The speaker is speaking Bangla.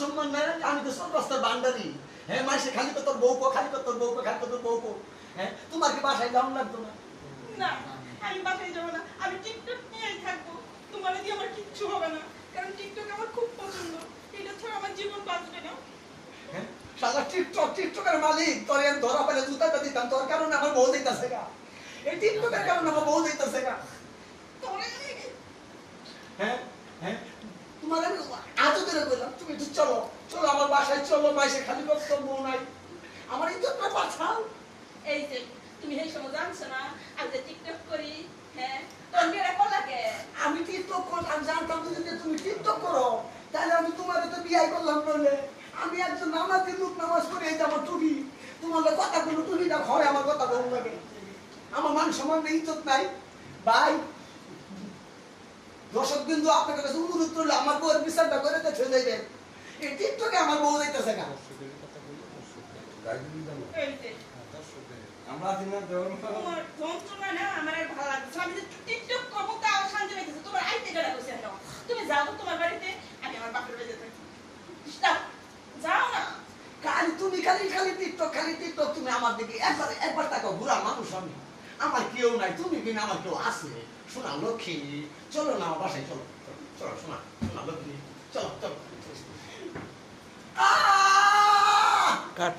সম্মান নাই আমি তো সব রাস্তার বান্ডারি হ্যাঁ মাসে খালি তো তোর বউকো খালি তো তোর বউকো খালি তো তোর বউকো। হ্যাঁ তোমার কি বাসায় যাওয়ার লাগতো না? না আমি বাসায় যাব না আমি টিকটক নিয়েই থাকব। তোমার দিয়ে আমার কিচ্ছু হবে না কারণ টিকটক আমার খুব পছন্দ। এটা ছাড়া আমার জীবন বাঁচবে না। হ্যাঁ সারা টিকটক টিকটকের মালিক তোর ধরা পেলে জুতাটা দিতাম তোর কারণে আমার বউ দিতেছে গা। এই টিকটকের কারণে আমার বউ দিতেছে গা তোরে হ্যাঁ হ্যাঁ তোমার আমি আজও ধরে বললাম তুমি একটু চলো চলো আমার বাসায় চলো মাসে খালি বউ নাই। আমার ইজ্জতটা বাঁচাও এই যে তুমি এই সময় জানছো না আমি যে টিকটক করি হ্যাঁ? আমি টিকটক করলাম জানতাম তো যে তুমি টিকটক করো। তাহলে আমি তোমার তো বিয়াই করলাম বলে। আমি একজন নামাজি লোক নামাজ করে আমার টুবি তোমার লোক কথা কোনো টুবিটা ঘরে আমার কথা বলুন লাগে আমার মান সম্মান ইজ্জত নাই। ভাই দর্শক বিন্দু আপনার কাছে অনুরোধ করলে আমার বউয়ের বিচারটা করে তো যাবেন এই টিকটকে আমার বউ যাইতেছে না আমরা দেওয়ার তোমার যন্ত্রণা না আমার আর ভালো লাগছে আমি টিকটক করব তাও শান্তি পাইতেছে। তোমার আইতে গেলা কইছে কেন তুমি যাও তো তোমার বাড়িতে আমি আমার বাপের বাড়িতে থাকি। যাও যাও না। খালি তুমি খালি খালি টিকটক খালি টিকটক তুমি আমার দিকে একবার একবার তাকাও বুড়া মানুষ আমি। কেউ নাই তুমি বিনা আমার কেউ আছে শোনা লক্ষ্মী চলো না আমার বাসায় চলো চলো, শোনা শোনা লক্ষ্মী চলো চলো! কাট